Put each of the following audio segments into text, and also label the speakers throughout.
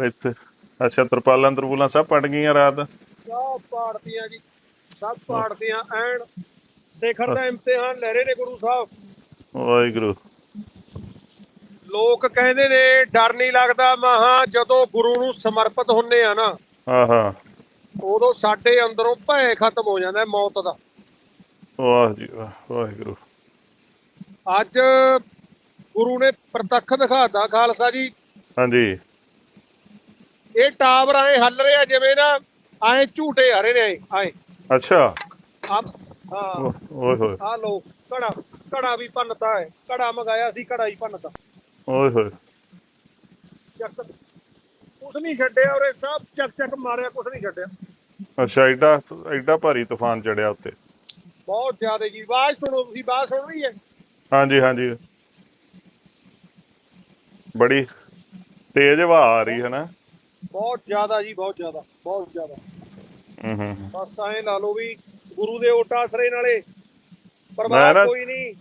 Speaker 1: ਇੱਥੇ ਅੱਛਾ ਤਰਪਾਲਾਂ ਤਰਪੂਲਾਂ ਸਭ ਪੜ ਗਈਆਂ ਰਾਤ।
Speaker 2: ਸਭ ਪਾੜਤੀਆਂ ਜੀ ਸਭ ਪਾੜਤੀਆਂ। ਐਨ ਸਿਖਰ ਦਾ ਇਮਤਿਹਾਨ ਲੈ ਰਹੇ ਨੇ ਗੁਰੂ ਸਾਹਿਬ।
Speaker 1: ਵਾਹਿਗੁਰੂ।
Speaker 2: ਲੋਕ ਕਹਿੰਦੇ ਨੇ ਡਰ ਨਹੀਂ ਲੱਗਦਾ। ਮਹਾ ਜਦੋਂ ਗੁਰੂ ਨੂੰ ਸਮਰਪਿਤ ਹੁੰਨੇ ਆ ਨਾ
Speaker 1: ਆਹਾ।
Speaker 2: ਉਦੋਂ ਸਾਡੇ ਅੰਦਰੋਂ ਭੈ ਖਤਮ ਹੋ ਜਾਂਦਾ ਮੌਤ ਦਾ।
Speaker 1: ਵਾਹ ਜੀ ਵਾਹ ਵਾਹਿਗੁਰੂ।
Speaker 2: ਅੱਜ ਗੁਰੂ ਨੇ ਪ੍ਰਤੱਖ ਦਿਖਾਤਾ ਖਾਲਸਾ ਜੀ।
Speaker 1: ਹਾਂਜੀ।
Speaker 2: ਇਹ ਟਾਵਰ ਐ ਹੱਲ ਰਿਹਾ ਜਿਵੇਂ ਨਾ ਐ ਝੂਟੇ ਆ ਰਹੇ ਨੇ ਐ
Speaker 1: ਅੱਛਾ।
Speaker 2: ਆ ਹਾਂ
Speaker 1: ਓਏ ਹੋਏ।
Speaker 2: ਆ ਲੋ ਕੜਾ ਕੜਾ ਵੀ ਭੰਨਤਾ ਹੈ। ਕੜਾ ਮੰਗਾਇਆ ਸੀ ਕੜਾ ਹੀ ਭੰਨਤਾ।
Speaker 1: ਓਏ ਹੋਏ।
Speaker 2: ਚੱਕ। ਕੁਛ ਨਹੀਂ ਛੱਡਿਆ ਔਰੇ ਸਭ ਚੱਕ ਚੱਕ ਮਾਰਿਆ ਕੁਛ ਨਹੀਂ ਛੱਡਿਆ।
Speaker 1: ਅੱਛਾ ਐਡਾ ਐਡਾ ਭਾਰੀ ਤੂਫਾਨ ਚੜਿਆ ਉੱਤੇ।
Speaker 2: ਬਹੁਤ ਜ਼ਿਆਦਾ ਜੀ। ਆਵਾਜ਼ ਸੁਣੋ ਤੁਸੀਂ ਆਵਾਜ਼ ਸੁਣ ਰਹੀ ਹੈ?
Speaker 1: ਹਾਂਜੀ ਹਾਂਜੀ। ਬੜੀ ਤੇਜ਼ ਹਵਾ ਆ ਰਹੀ ਹੈ ਨਾ।
Speaker 2: ਬਹੁਤ ਜ਼ਿਆਦਾ ਜੀ ਬਹੁਤ ਜ਼ਿਆਦਾ ਬਹੁਤ ਜ਼ਿਆਦਾ।
Speaker 1: ਹੂੰ ਹੂੰ ਹੂੰ।
Speaker 2: ਬਸ ਐਂ ਲਾ ਲਓ ਵੀ ਗੁਰੂ ਦੇ ਓਟ ਆਸਰੇ ਨਾਲੇ
Speaker 1: ਮੈਂ
Speaker 2: ਪਰਵਾਹ
Speaker 1: ਨਾ-
Speaker 2: ਕੋਈ ਨਹੀਂ।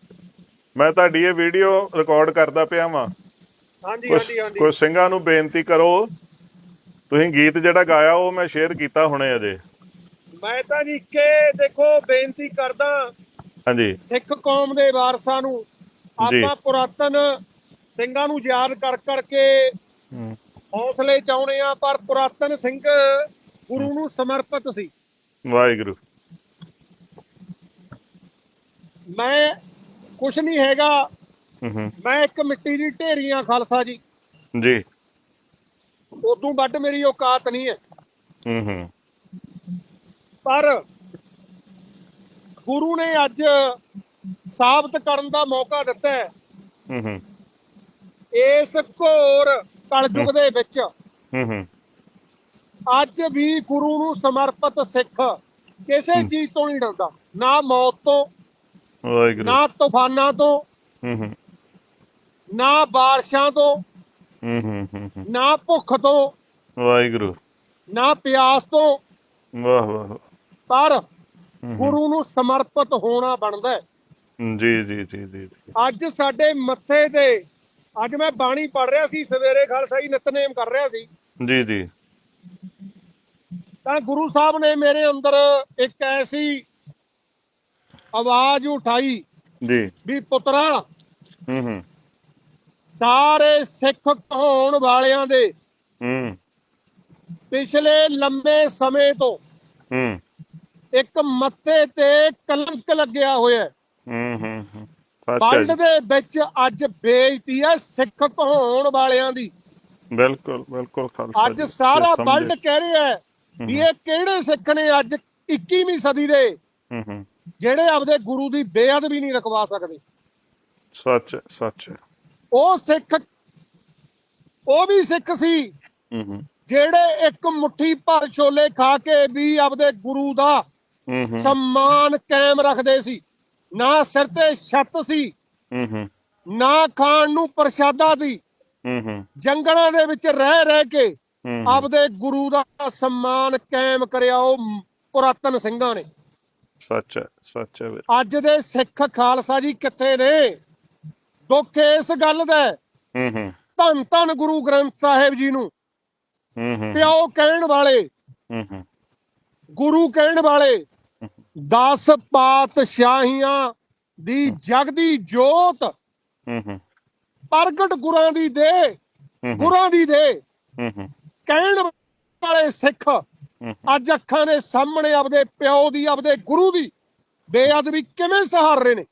Speaker 1: ਮੈਂ ਤੁਹਾਡੀ ਇਹ ਵੀਡੀਓ ਰਿਕਾਰਡ ਕਰਦਾ ਪਿਆ ਵਾਂ।
Speaker 2: ਹਾਂਜੀ ਹਾਂਜੀ ਹਾਂਜੀ।
Speaker 1: ਕੁਝ ਸਿੰਘਾਂ ਨੂੰ ਬੇਨਤੀ ਕਰੋ ਤੁਸੀਂ ਗੀਤ ਜਿਹੜਾ ਗਾਇਆ ਉਹ ਮੈਂ ਸ਼ੇਅਰ ਕੀਤਾ ਹੁਣੇ ਅਜੇ।
Speaker 2: ਮੈਂ ਤਾਂ ਜੀ ਕੇ ਦੇਖੋ ਬੇਨਤੀ ਕਰਦਾ
Speaker 1: ਹਾਂਜੀ।
Speaker 2: ਸਿੱਖ ਕੌਮ ਦੇ ਵਾਰਸਾਂ ਨੂੰ
Speaker 1: ਜੀ।
Speaker 2: ਆਪਾਂ ਪੁਰਾਤਨ ਸਿੰਘਾਂ ਨੂੰ ਯਾਦ ਕਰ ਕਰਕੇ
Speaker 1: ਹੂੰ।
Speaker 2: ਹੌਸਲੇ ਚਾਉਣੇ ਆ ਪਰ ਪੁਰਾਤਨ ਸਿੰਘ ਗੁਰੂ ਨੂੰ ਸਮਰਪਿਤ ਸੀ।
Speaker 1: ਵਾਹਿਗੁਰੂ।
Speaker 2: ਮੈਂ ਕੁਛ ਨਹੀਂ ਹੈਗਾ। ਮੈਂ ਇੱਕ ਮਿੱਟੀ ਦੀ ਢੇਰੀ ਆ ਖਾਲਸਾ ਜੀ।
Speaker 1: ਜੀ।
Speaker 2: ਉਦੋਂ ਵੱਡ ਮੇਰੀ ਔਕਾਤ ਨਹੀਂ ਹੈ।
Speaker 1: ਹੂੰ ਹੂੰ
Speaker 2: ਪਰ ਗੁਰੂ ਨੇ ਅੱਜ ਸਾਬਤ ਕਰਨ ਦਾ ਮੌਕਾ ਦਿੱਤਾ ਹੈ।
Speaker 1: ਹੂੰ ਹੂੰ
Speaker 2: ਇਸ ਘੋਰ ਕਲਯੁਗ ਦੇ ਵਿੱਚ।
Speaker 1: ਹੂੰ ਹੂੰ।
Speaker 2: ਅੱਜ ਵੀ ਗੁਰੂ ਨੂੰ ਸਮਰਪਿਤ ਸਿੱਖ ਕਿਸੇ ਚੀਜ਼ ਤੋਂ ਨਹੀਂ ਡਰਦਾ। ਨਾ ਮੌਤ ਤੋਂ
Speaker 1: ਵਾਹਿਗੁਰੂ।
Speaker 2: ਨਾ ਤੂਫਾਨਾਂ ਤੋਂ
Speaker 1: ਹੂੰ ਹੂੰ।
Speaker 2: ਨਾ ਬਾਰਿਸ਼ਾਂ ਤੋਂ
Speaker 1: ਹੂੰ ਹੂੰ ਹੂੰ ਹੂੰ।
Speaker 2: ਨਾ ਭੁੱਖ ਤੋਂ
Speaker 1: ਵਾਹਿਗੁਰੂ।
Speaker 2: ਨਾ ਪਿਆਸ ਤੋਂ।
Speaker 1: ਵਾਹ ਵਾਹ।
Speaker 2: ਪਰ। ਗੁਰੂ ਨੂੰ ਸਮਰਪਿਤ ਹੋਣਾ ਬਣਦਾ ਹੈ।
Speaker 1: ਜੀ ਜੀ ਜੀ ਜੀ।
Speaker 2: ਅੱਜ ਸਾਡੇ ਮੱਥੇ ਤੇ ਅੱਜ ਮੈਂ ਬਾਣੀ ਪੜ ਰਿਹਾ ਸੀ ਸਵੇਰੇ ਖਾਲਸਾ ਜੀ ਨਿਤਨੇਮ ਕਰ ਰਿਹਾ ਸੀ।
Speaker 1: ਜੀ ਜੀ।
Speaker 2: ਤਾਂ ਗੁਰੂ ਸਾਹਿਬ ਨੇ ਮੇਰੇ ਅੰਦਰ ਇੱਕ ਐਸੀ ਆਵਾਜ਼ ਉਠਾਈ
Speaker 1: ਜੀ।
Speaker 2: ਵੀ ਪੁੱਤਰਾ
Speaker 1: ਹੂੰ ਹੂੰ।
Speaker 2: ਸਾਰੇ ਸਿੱਖ ਕਹਾਉਣ ਵਾਲਿਆਂ ਦੇ
Speaker 1: ਹੂੰ।
Speaker 2: ਪਿਛਲੇ ਲੰਬੇ ਸਮੇਂ ਤੋਂ
Speaker 1: ਹੂੰ।
Speaker 2: ਇੱਕ ਮੱਥੇ ਤੇ ਕਲੰਕ ਲੱਗਿਆ ਹੋਇਆ ਹੈ
Speaker 1: ਹੂੰ। ਜੀ।
Speaker 2: ਦੇ ਵਿੱਚ ਅੱਜ ਬੇਇੱਜ਼ਤੀ ਹੈ ਸਿੱਖ ਕਹਾਉਣ ਵਾਲਿਆਂ ਦੀ।
Speaker 1: ਬਿਲਕੁਲ ਬਿਲਕੁਲ ਖਾਲਸਾ
Speaker 2: ਅੱਜ ਸਾਰਾ। ਵਰਲਡ ਕਹਿ ਰਿਹਾ ਹੈ ਵੀ ਇਹ ਕਿਹੜੇ ਸਿੱਖ ਨੇ ਅੱਜ 21ਵੀਂ ਸਦੀ ਦੇ
Speaker 1: ਹੂੰ ਹੂੰ।
Speaker 2: ਜਿਹੜੇ ਆਪਦੇ ਗੁਰੂ ਦੀ ਬੇਅਦਬੀ ਨਹੀਂ ਰਕਵਾ ਸਕਦੇ।
Speaker 1: ਸੱਚ ਸੱਚ।
Speaker 2: ਉਹ ਸਿੱਖ ਉਹ ਵੀ ਸਿੱਖ ਸੀ ਜਿਹੜੇ ਇੱਕ ਮੁਠੀ ਭਰ ਛੋਲੇ ਖਾ ਕੇ ਵੀ ਆਪਦੇ ਗੁਰੂ ਦਾ ਸਨਮਾਨ ਕਾਇਮ ਰੱਖਦੇ ਸੀ। ਨਾ ਸਿਰ ਤੇ ਛੱਤ ਸੀ।
Speaker 1: ਹੂੰ ਹੂੰ।
Speaker 2: ਨਾ ਖਾਣ ਨੂੰ ਪ੍ਰਸ਼ਾਦਾ ਦੀ
Speaker 1: ਹੂੰ ਹੂੰ।
Speaker 2: ਜੰਗਲਾਂ ਦੇ ਵਿੱਚ ਰਹਿ ਰਹਿ ਕੇ ਆਪਦੇ ਗੁਰੂ ਦਾ ਸਨਮਾਨ ਕਾਇਮ ਕਰਿਆ ਉਹ ਪੁਰਾਤਨ ਸਿੰਘਾਂ ਨੇ।
Speaker 1: ਸੱਚ ਹੈ ਸੱਚ ਹੈ।
Speaker 2: ਅੱਜ ਦੇ ਸਿੱਖ ਖਾਲਸਾ ਜੀ ਕਿੱਥੇ ਨੇ? ਦੁੱਖ ਇਸ ਗੱਲ ਦਾ ਹੈ,
Speaker 1: ਹੂੰ ਹੂੰ।
Speaker 2: ਧੰਨ ਧੰਨ ਗੁਰੂ ਗ੍ਰੰਥ ਸਾਹਿਬ ਜੀ ਨੂੰ।
Speaker 1: ਹੂੰ ਹੂੰ।
Speaker 2: ਪਿਓ ਕਹਿਣ ਵਾਲੇ
Speaker 1: ਹੂੰ ਹੂੰ।
Speaker 2: ਗੁਰੂ ਕਹਿਣ ਵਾਲੇ 10 ਪਾਤਸ਼ਾਹੀਆਂ ਦੀ ਜਗਦੀ ਜੋਤ
Speaker 1: ਹੂੰ ਹੂੰ।
Speaker 2: ਪ੍ਰਗਟ ਗੁਰਾਂ ਦੀ ਦੇ ਗੁਰਾਂ ਦੀ ਦੇ।
Speaker 1: ਹੂੰ ਹੂੰ।
Speaker 2: ਕਹਿਣ ਵਾਲੇ ਸਿੱਖ ਅੱਜ ਅੱਖਾਂ ਦੇ ਸਾਹਮਣੇ ਆਪਦੇ ਪਿਓ ਦੀ ਆਪਦੇ ਗੁਰੂ ਦੀ ਬੇਅਦਬੀ ਕਿਵੇਂ ਸਹਾਰ ਰਹੇ ਨੇ?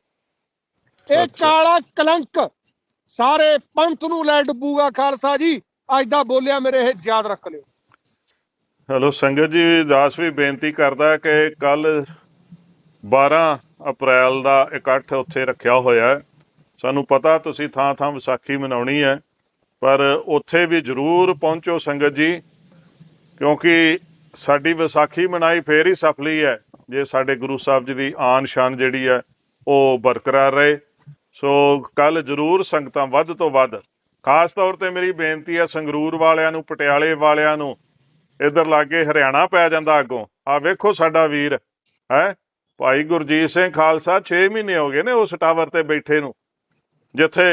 Speaker 2: ਇਹ। ਕਾਲਾ ਕਲੰਕ ਸਾਰੇ ਪੰਥ ਨੂੰ ਲੈ ਡੁੱਬੂਗਾ ਖਾਲਸਾ ਜੀ। ਅੱਜ ਦਾ ਬੋਲਿਆ ਮੇਰੇ ਇਹ ਯਾਦ ਰੱਖ ਲਿਓ।
Speaker 1: ਹੈਲੋ ਸੰਗਤ ਜੀ ਦਾਸ ਵੀ ਬੇਨਤੀ ਕਰਦਾ ਕਿ ਕੱਲ 12 ਅਪ੍ਰੈਲ ਦਾ ਇਕੱਠ ਉੱਥੇ ਰੱਖਿਆ ਹੋਇਆ ਹੈ। ਸਾਨੂੰ ਪਤਾ ਤੁਸੀਂ ਥਾਂ ਥਾਂ ਵਿਸਾਖੀ ਮਨਾਉਣੀ ਹੈ, ਪਰ ਉੱਥੇ ਵੀ ਜ਼ਰੂਰ ਪਹੁੰਚੋ ਸੰਗਤ ਜੀ, ਕਿਉਂਕਿ ਸਾਡੀ ਵਿਸਾਖੀ ਮਨਾਈ ਫੇਰ ਹੀ ਸਫਲੀ ਹੈ। ਜੇ ਸਾਡੇ ਗੁਰੂ ਸਾਹਿਬ ਜੀ ਦੀ ਆਨ ਸ਼ਾਨ ਜਿਹੜੀ ਹੈ, ਉਹ ਬਰਕਰਾਰ ਰਹੇ। ਸੋ ਕੱਲ ਜ਼ਰੂਰ ਸੰਗਤਾਂ ਵੱਧ ਤੋਂ ਵੱਧ, ਖਾਸ ਤੌਰ ਤੇ ਮੇਰੀ ਬੇਨਤੀ ਹੈ ਸੰਗਰੂਰ ਵਾਲਿਆਂ ਨੂੰ, ਪਟਿਆਲੇ ਵਾਲਿਆਂ ਨੂੰ, ਇਧਰ ਲਾਗੇ ਹਰਿਆਣਾ ਪੈ ਜਾਂਦਾ ਅੱਗੋਂ। ਆ ਵੇਖੋ ਸਾਡਾ ਵੀਰ, ਹੈ? ਭਾਈ ਗੁਰਜੀਤ ਸਿੰਘ ਖਾਲਸਾ 6 ਮਹੀਨੇ ਹੋ ਗਏ ਨੇ ਉਸ ਟਾਵਰ ਤੇ ਬੈਠੇ ਨੂੰ, ਜਿੱਥੇ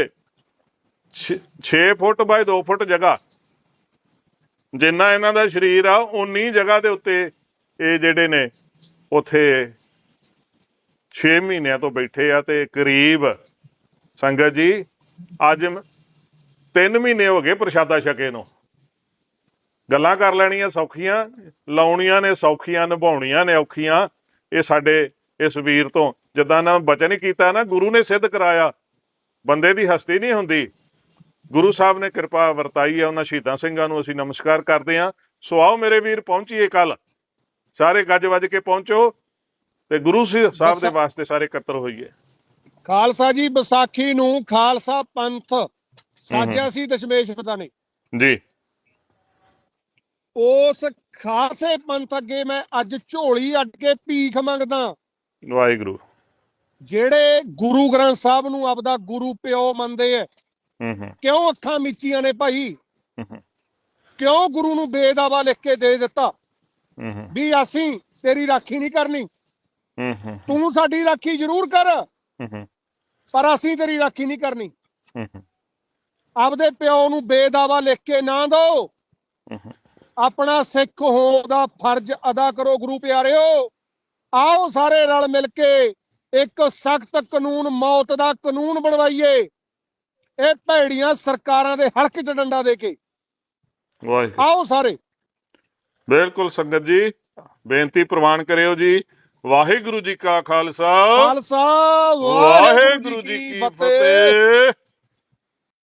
Speaker 1: 6 ਫੁੱਟ ਬਾਈ 2 ਫੁੱਟ ਜਗ੍ਹਾ। ਜਿੰਨਾ ਇਹਨਾਂ ਦਾ ਸਰੀਰ ਆ ਉਨੀ ਜਗ੍ਹਾ ਦੇ ਉੱਤੇ ਇਹ ਜਿਹੜੇ ਨੇ, ਉਥੇ 6 ਮਹੀਨਿਆਂ ਤੋਂ ਬੈਠੇ ਆ ਤੇ ਕਰੀਬ ਸੰਗਤ ਜੀ, ਅੱਜ 3 ਮਹੀਨੇ ਹੋ ਗਏ ਪ੍ਰਸ਼ਾਦਾ ਛਕੇ ਨੂੰ। ਗੱਲਾਂ ਕਰ ਲੈਣੀਆਂ ਸੌਖੀਆਂ, ਲਾਉਣੀਆਂ ਨੇ ਸੌਖੀਆਂ, ਨਿਭਾਉਣੀਆਂ ਨੇ ਔਖੀਆਂ। ਇਹ ਸਾਡੇ ਇਸ ਵੀਰ ਤੋਂ। ਜਿੱਦਾਂ ਨਾ ਬਚਨ ਹੀ ਕੀਤਾ ਨਾ ਗੁਰੂ ਨੇ ਸਿੱਧ ਕਰਾਇਆ। ਬੰਦੇ ਦੀ ਹਸਤੀ ਨਹੀਂ ਹੁੰਦੀ। ਗੁਰੂ ਸਾਹਿਬ ਨੇ ਕਿਰਪਾ ਵਰਤਾਈ ਹੈ ਉਹਨਾਂ ਸ਼ਹੀਦਾਂ ਸਿੰਘਾਂ ਨੂੰ। ਅਸੀਂ ਨਮਸਕਾਰ ਕਰਦੇ ਹਾਂ। ਸੋ ਆਓ ਮੇਰੇ ਵੀਰ ਪਹੁੰਚੀਏ ਕੱਲ ਸਾਰੇ ਗੱਜ ਵੱਜ ਕੇ ਪਹੁੰਚੋ ਤੇ ਗੁਰੂ ਸਾਹਿਬ ਦੇ ਵਾਸਤੇ ਸਾਰੇ ਇਕੱਤਰ ਹੋਈਏ।
Speaker 2: ਖਾਲਸਾ ਜੀ ਵਿਸਾਖੀ ਨੂੰ ਖਾਲਸਾ ਪੰਥ ਸਾਜਿਆ ਸੀ ਦਸ਼ਮੇਸ਼ ਪਿਤਾ ਨੇ।
Speaker 1: ਜੀ।
Speaker 2: ਉਸ ਖਾਲਸੇ ਪੰਥ ਅੱਗੇ ਮੈਂ ਅੱਜ ਝੋਲੀ ਅੱਡ ਕੇ ਭੀਖ ਮੰਗਦਾ।
Speaker 1: ਵਾਹਿਗੁਰੂ।
Speaker 2: ਜਿਹੜੇ ਗੁਰੂ ਗ੍ਰੰਥ ਸਾਹਿਬ ਨੂੰ ਆਪਦਾ ਗੁਰੂ ਪਿਓ ਮੰਨਦੇ ਐ
Speaker 1: ਹੂੰ ਹੂੰ।
Speaker 2: ਕਿਉਂ ਅੱਖਾਂ ਮੀਚੀਆਂ ਨੇ ਭਾਈ? ਕਿਉਂ ਗੁਰੂ ਨੂੰ ਬੇਦਾਵਾ ਲਿਖ ਕੇ ਦੇ ਦਿੱਤਾ?
Speaker 1: ਹੂੰ ਹੂੰ,
Speaker 2: ਵੀ ਅਸੀਂ ਤੇਰੀ ਰਾਖੀ ਨਹੀਂ ਕਰਨੀ।
Speaker 1: ਹੂੰ ਹੂੰ,
Speaker 2: ਤੂੰ ਸਾਡੀ ਰਾਖੀ ਜ਼ਰੂਰ ਕਰ।
Speaker 1: ਹੂੰ ਹੂੰ,
Speaker 2: ਪਰ ਅਸੀਂ ਤੇਰੀ ਰਾਖੀ ਨਹੀਂ ਕਰਨੀ।
Speaker 1: ਹੂੰ ਹੂੰ,
Speaker 2: ਆਪਦੇ ਪਿਓ ਨੂੰ ਬੇਦਾਵਾ ਲਿਖ ਕੇ ਨਾ ਦਿਓ
Speaker 1: ਹੂੰ।
Speaker 2: ਆਪਣਾ ਸਿੱਖ ਹੋਣ ਦਾ ਫਰਜ਼ ਅਦਾ ਕਰੋ ਗੁਰੂ ਪਿਆਰਿਓ। ਆਓ ਸਾਰੇ ਰਲ ਮਿਲ ਕੇ ਇੱਕ ਸਖਤ ਕਾਨੂੰਨ ਮੌਤ ਦਾ ਕਾਨੂੰਨ ਬਣਵਾਈਏ। ਇਹ ਭੈੜੀਆਂ ਸਰਕਾਰਾਂ ਦੇ ਹਲਕ 'ਚ ਡੰਡਾ ਦੇ ਕੇ।
Speaker 1: ਵਾਹਿਗੁਰੂ।
Speaker 2: ਆਓ ਸਾਰੇ।
Speaker 1: ਬਿਲਕੁਲ ਸੰਗਤ ਜੀ ਬੇਨਤੀ ਪ੍ਰਵਾਨ ਕਰਿਓ ਜੀ। ਵਾਹਿਗੁਰੂ ਜੀ ਕਾ ਖਾਲਸਾ।
Speaker 2: ਖਾਲਸਾ
Speaker 1: ਵਾਹਿਗੁਰੂ ਜੀ ਕੀ ਫਤਿਹ।